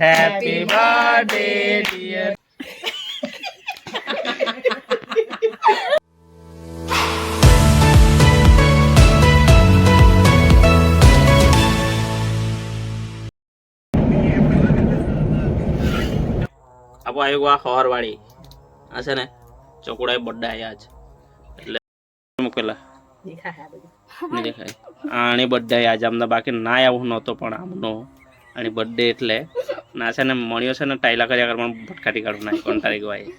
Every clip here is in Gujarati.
Happy birthday, dear. આપો આવ્યો આ હવારવાળી આ છે ને ચોકુડાએ બર્થડે આવ્યા છે. એટલે મૂકેલા. દેખાય આની બર્થડે આજ અમને બાકી ના આવું નહોતો પણ આમનો. આની બર્થડે એટલે ના છે ને મળ્યો છે ને ટાઈલા કર્યા કરવા ભટકાટી કાઢું નાખી કોણ તારીખ ભાઈ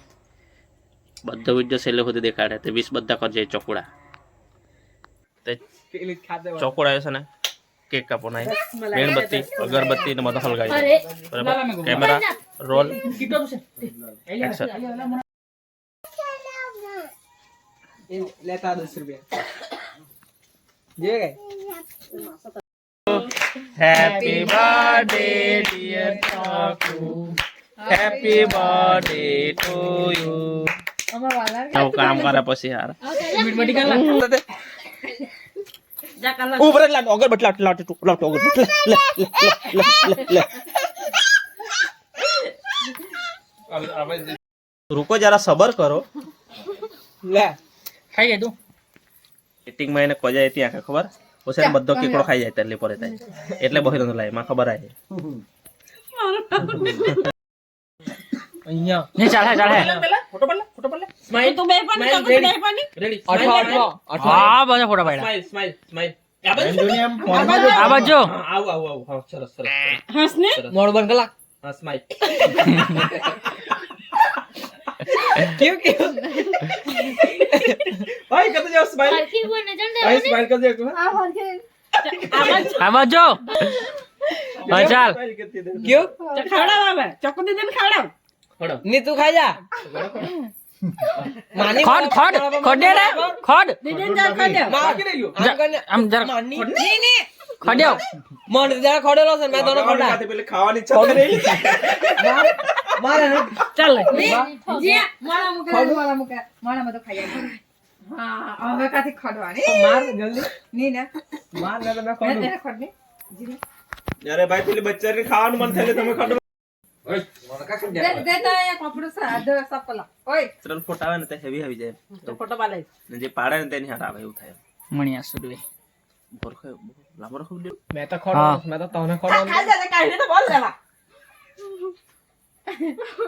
બધો વીડિયો છેલ્લે સુધી દેખાડે, તે વીસ બધા કરજે ચોકડા. તે ચોકુડા છે ને, કેક કાપો નાય. મીણબત્તી, અગરબત્તી ને બધો હલગાવી બરાબર? કેમેરા, રોલ લેતા દસ રૂપિયા. જે Happy birthday, dear Taku. Happy birthday to you. આવું કામ કરે પછી યાર ઉપર લાટ ઓગર but Lat Lat Lat ઓગર but રૂકો જરા સબર કરો લે ખાઈ લે તું મીટિંગમાં એને કોજા હતી આખા ખબર ওসের বদ্ধ কেকড়ো খাই যায় তাহলে পরে তাই એટલે બહુ ધંધો લાયમાં ખબર આય અહીંયા. ને ચાલે ચાલે. સરસ સરસ કેવું કેવું? ભાઈ કતો જાવ સ્માઈલ હરખી બોલને જણ ભાઈ સ્માઈલ કતો જાવ તું આ બાજુ હા ચાલ. કેવું ખવડાવ આવે ચકુ દીદી ખવડાવની તું ખાઈ જા. માની ખોડ ખોડ ખોડે રે. ખોડ. દીદી જા ખવડાવમાં કે રહ્યું આમ કરીને આમ જરા માની. ની ની. ખોડ્યો મન જરા ખોડેલો છે મેં તને ખોડા. ખાવાની ઈચ્છા થઈ મારે ચાલ. જી મુકે મારા મુકે મારા ખાઈ હા હવે કાથી ખડવાની? માર જલ્દી. ની ને. માર ને તો મેં મેં ખોડું ખડની. અરે ભાઈ પેલી બચ્ચાને ખાવાનું મન થાય તમે ખાડો. દે દે તો એ કપડું છે સપલા ઓય. ત્રણ ફોટ આવે ને તે હેવી આવી જાય. તો ફોટો પાડે. ને જે પાડે ને તેની હાથ આવે એવું થાય. મણિયા સુડવે ભરખો લાંબો રાખો વિડિયો મેં તો ખોડો મેં તો તને ખોડો ખાઈ જા કાઈ તો બોલ લેવા.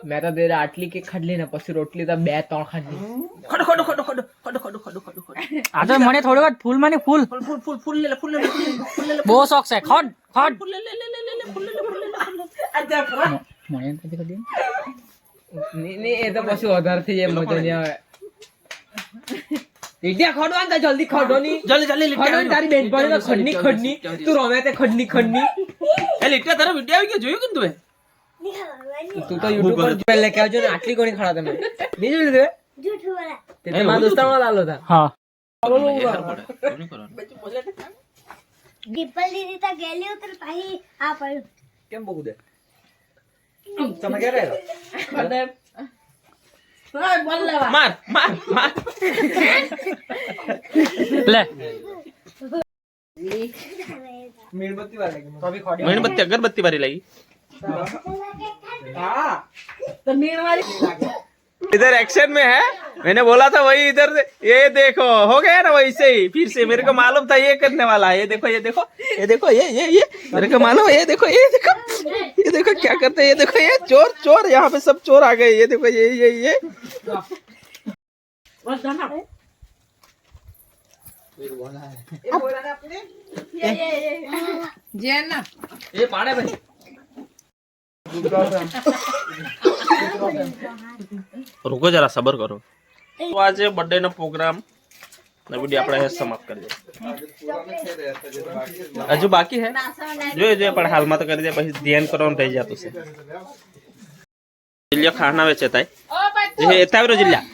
મેં તો દેર આટલી કે ખાડલી ને પછી રોટલી તો બે ત્રણ ખાડલી ખડો ખડો ખડો ખડો ખડો ખડો ખડો ખડો ખડો. આ તો મને થોડી વાર ફૂલમાં ફૂલ. ફૂલ ફૂલ ફૂલ ફૂલ લે ફૂલ લે બહુ શોખ છે. ખડ ખડ. ફૂલ લે લે લે લે ફૂલ લે લે ફૂલ લે લે ફૂલ મણિયા કદી કદી ની ની એ તો પછી વધારે થઈ જાય મજા નહીં આવે. લીટિયા ખડવા જલ્દી ખડો ની જલ્દી જલ્દી લીટિયા લીટા તારી બેન પડી ખડની ખડની. તું રમે તે ખડની ખડની. એ લીટા તારા વિડિયો આવી ગયો જોયું કે તું તું તો યુટ્યુબ પર પહેલે કહેજો ને આટલી કોની ખાડા તમે. નહીં જોયું તે જૂઠું વાળા તે તો મારા દોસ્તારમાં લાલો હતા. હા. ડિમ્પલ દીદી તો ગેલી ઉતર પાહી આ પડ્યું. કેમ બોગું દે? તમે કે રહે માર માર માર. લે. મીણબત્તી વાળા કે તો ભી ખોડી. મીણબત્તી અગરબત્તી વાળી લાગી. इधर एक्शन में है। मैंने बोला था वही इधर ये देखो हो गया ना वैसे ही फिर से। मेरे को मालूम था ये करने वाला है। ये देखो ये देखो ये देखो ये ये ये। मेरे को मालूम ये देखो ये देखो ये देखो क्या करते हैं ये देखो ये चोर चोर यहाँ पे सब चोर आ गए। ये देखो ये ये ये। ये बोला है। ये ये ये ये। ये ये पाड़े भाई। રોકો જરા સબર કરો. તો આજે બર્થડે નો પ્રોગ્રામ વીડિયો આપણે સમાપ્ત કરીએ હજુ બાકી હે? જોઈએ જોઈએ પણ હાલમાં તો કરી દે પછી ધ્યાન કરવાનું થઈ જતું છે. જિલ્લો ખાના વેચે તાય જે એતાવરો જિલ્લા.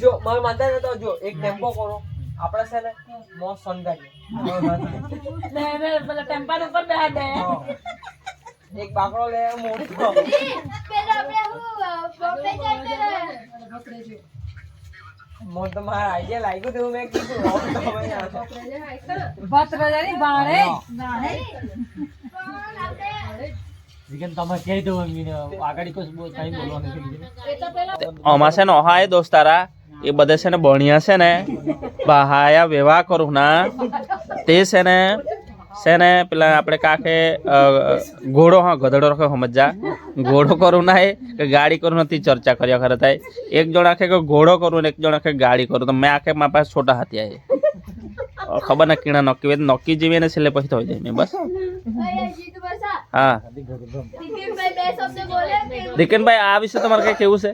જો મારે માનતા જો એક ટેમ્પો કરો. આપણે છે ને મો સંગાડીએ પેલા ટેમ્પા ઉપર બેહાડે એક બાકડો લે મોટો પેલા આપણે મોત મારા આઈડિયા લાગ્યું તેવું અમાસે નો હા એ દોસ્તારા એ બધે છે ને ભણ્યા છે ને બહાયા વ્યવહાર કરું ના. તે છે ને છે ને પેલા આપણે કાકે ઘોડો હા ગધડો રખે સમજા ઘોડો કરું ના કે ગાડી કરું નથી ચર્ચા કર્યા ખરે થાય. એક જણ આખે કે ઘોડો કરું ને એક જણ આખે ગાડી કરું. તો મેં આખે મારા પાસે છોટા હાથી આવે ખબર ના કીણા નક્કી હોય નક્કી જીવે ને છેલ્લે પછી થઈ જાય મેં બસ. હા. દીકનભાઈ આ વિશે તમારે કઈ કેવું છે?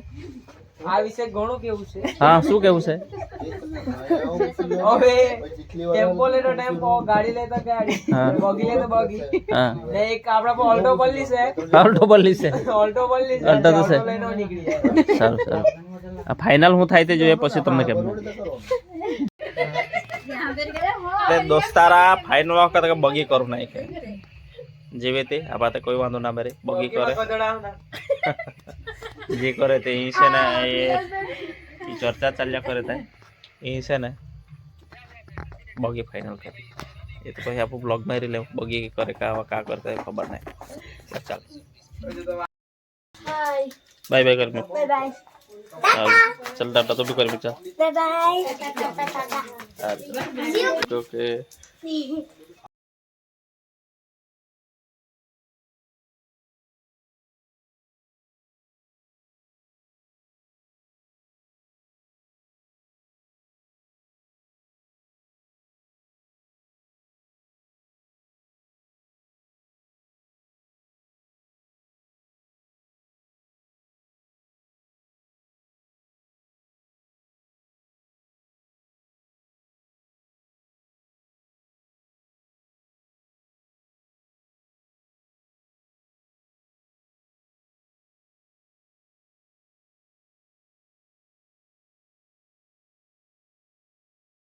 આ વિશે ઘણું કેવું છે? હા શું કેવું છે? હવે ટેમ્પો લે તો ટેમ્પો ગાડી લે તો ગાડી બગી લે તો બગી. ને એક આપડા પર ઓલ્ટો બલ્લી છે. ઓલ્ટો બલ્લી છે. ઓલ્ટો બલ્લી છે ઓલ્ટો તો છે. સારું સારું. આ ફાઇનલ હું થાય તે જોઈએ પછી તમને કેમ તે દોસ્તારા ફાઇનલ વખત કે બગી કરું નાખે જેવી તે આ બાતે કોઈ વાંધો ના બરે બગી કરે. જે કરે ને એ ઈ ચર્ચા ચાલ્યા કરે થાય એ છે ને બગી ફાઇનલ કરે. એ તો પછી આપણું બ્લોગમાં લેવું. બગી કરે કા કા કરતા ખબર નહીં. ચાલ. બાય બાય કરી મેં બાય બાય ચાલ ટાટા તો બી કરી મેં ચાલ. Bye bye okay